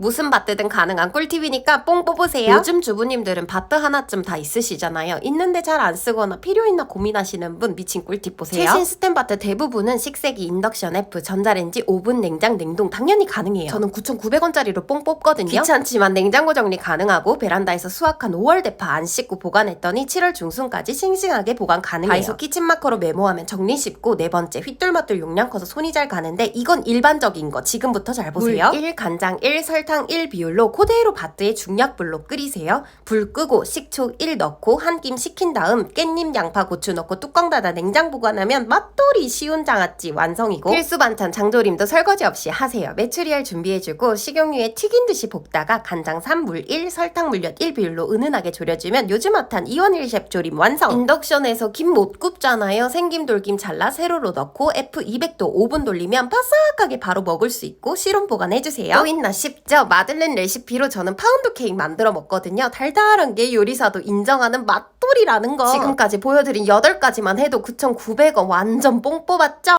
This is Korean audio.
무슨 바트든 가능한 꿀팁이니까 뽕 뽑으세요. 요즘 주부님들은 바트 하나쯤 다 있으시잖아요. 있는데 잘 안 쓰거나 필요 있나 고민하시는 분 미친 꿀팁 보세요. 최신 스텐 바트 대부분은 식세기, 인덕션 F, 전자레인지, 오븐, 냉장, 냉동 당연히 가능해요. 저는 9,900원짜리로 뽕 뽑거든요. 귀찮지만 냉장고 정리 가능하고 베란다에서 수확한 5월 대파 안 씻고 보관했더니 7월 중순까지 싱싱하게 보관 가능해요. 다이소 키친 마커로 메모하면 정리 쉽고 네 번째 휘뚤마뚤 용량 커서 손이 잘 가는데 이건 일반적인 거 지금부터 잘 보세요. 물 1, 간장 1, 설탕 1 비율로 그대로 바트에 중약불로 끓이세요. 불 끄고 식초 1 넣고 한 김 식힌 다음 깻잎, 양파, 고추 넣고 뚜껑 닫아 냉장 보관하면 맛돌이 쉬운 장아찌 완성이고 필수 반찬 장조림도 설거지 없이 하세요. 메추리알 준비해주고 식용유에 튀긴 듯이 볶다가 간장 3, 물 1, 설탕, 물엿 1 비율로 은은하게 졸여주면 요즘 핫한 이원일 셰프 조림 완성! 인덕션에서 김 못 굽잖아요. 생김 돌김 잘라 세로로 넣고 F200도 5분 돌리면 바삭하게 바로 먹을 수 있고 실온 보관해주세요. 또 있나 싶죠? 마들렌 레시피로 저는 파운드 케이크 만들어 먹거든요. 달달한 게 요리사도 인정하는 맛돌이라는 거. 지금까지 보여드린 8가지만 해도 9,900원 완전 뽕 뽑았죠?